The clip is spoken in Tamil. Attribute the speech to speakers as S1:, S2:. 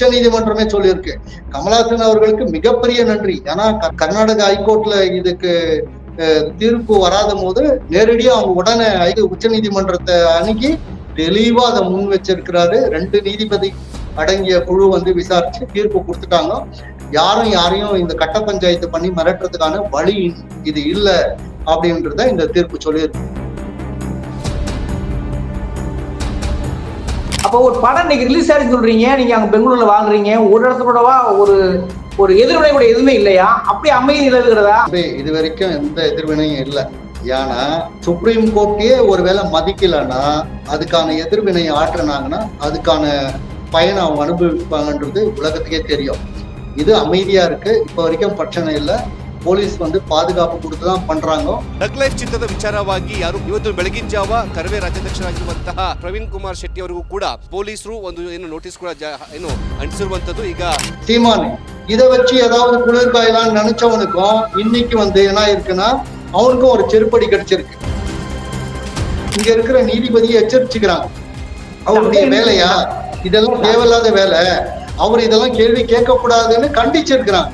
S1: உச்ச நீதிமன்றமே சொல்லியிருக்கு. கமலஹாசன் அவர்களுக்கு மிகப்பெரிய நன்றி. ஏன்னா க- கர்நாடக ஹைகோர்ட்ல இதுக்கு தீர்ப்பு வராத போது நேரடியா அவங்க உடனே உச்ச நீதிமன்றத்தை அணுகி தெளிவா அதை முன் வச்சிருக்கிறாரு. ரெண்டு நீதிபதி அடங்கிய குழு வந்து விசாரிச்சு தீர்ப்பு கொடுத்துட்டாங்க. யாரும் யாரையும் இந்த கட்ட பஞ்சாயத்து பண்ணி மிரட்டுறதுக்கான வழி இது இல்லை அப்படின்றத இந்த தீர்ப்பு சொல்லியிருக்கு.
S2: அப்போ ஒரு படம் இன்னைக்கு ரிலீஸ் ஆகி சொல்றீங்க. நீங்க அங்க பெங்களூர்ல வாங்குறீங்க. ஒரு இடத்துல கூடவா ஒரு ஒரு எதிர்வினை கூட எதுவுமே இல்லையா? அப்படி அமைதி நிலவுகிறதா?
S1: இது வரைக்கும் எந்த எதிர்வினையும் இல்லை. ஏன்னா சுப்ரீம் கோர்ட்டே ஒருவேளை மதிக்கலைன்னா அதுக்கான எதிர்வினை ஆற்றுனாங்கன்னா அதுக்கான பயனை அவங்க அனுபவிப்பாங்கன்றது உலகத்துக்கே தெரியும். இது அமைதியா இருக்கு. இப்போ வரைக்கும் பிரச்சனை இல்லை. போலீஸ் வந்து பாதுகாப்பு கொடுத்து தான் பண்றாங்க
S3: ಡಗ್ ಲೈಫ್ ಚಿತ್ರದ ವಿಚಾರವಾಗಿ ಯಾರು ಇವತ್ತು ಬೆಳಗಿನ ಜಾವ ಕರವೇ ರಾಜ್ಯಾಧ್ಯಕ್ಷರಾಗಿರುವಂತಹ ಪ್ರವೀಣ್ ಕುಮಾರ್ ಶೆಟ್ಟಿ ಅವರಿಗೂ ಕೂಡ ಪೊಲೀಸರು ಒಂದು ಏನು ನೋಟಿಸ್ ಕೂಡ ಜಾ- ಏನು ಅಂಟಿಸಿರುವಂತದ್ದು ಈಗ
S1: சீமான் இதை வச்சு ஏதாவது குளிர் காயலாம்னு நினைச்சவனுக்கும் இன்னைக்கு வந்து என்ன இருக்குன்னா அவனுக்கும் ஒரு செருப்படி கிடைச்சிருக்கு இங்க இருக்கிற நீதிபதியை எச்சரிச்சுக்கிறாங்க அவருடைய வேலையா இதெல்லாம் தேவையில்லாத வேலை அவர் இதெல்லாம் கேள்வி கேட்க கூடாதுன்னு கண்டிச்சிருக்கிறாங்க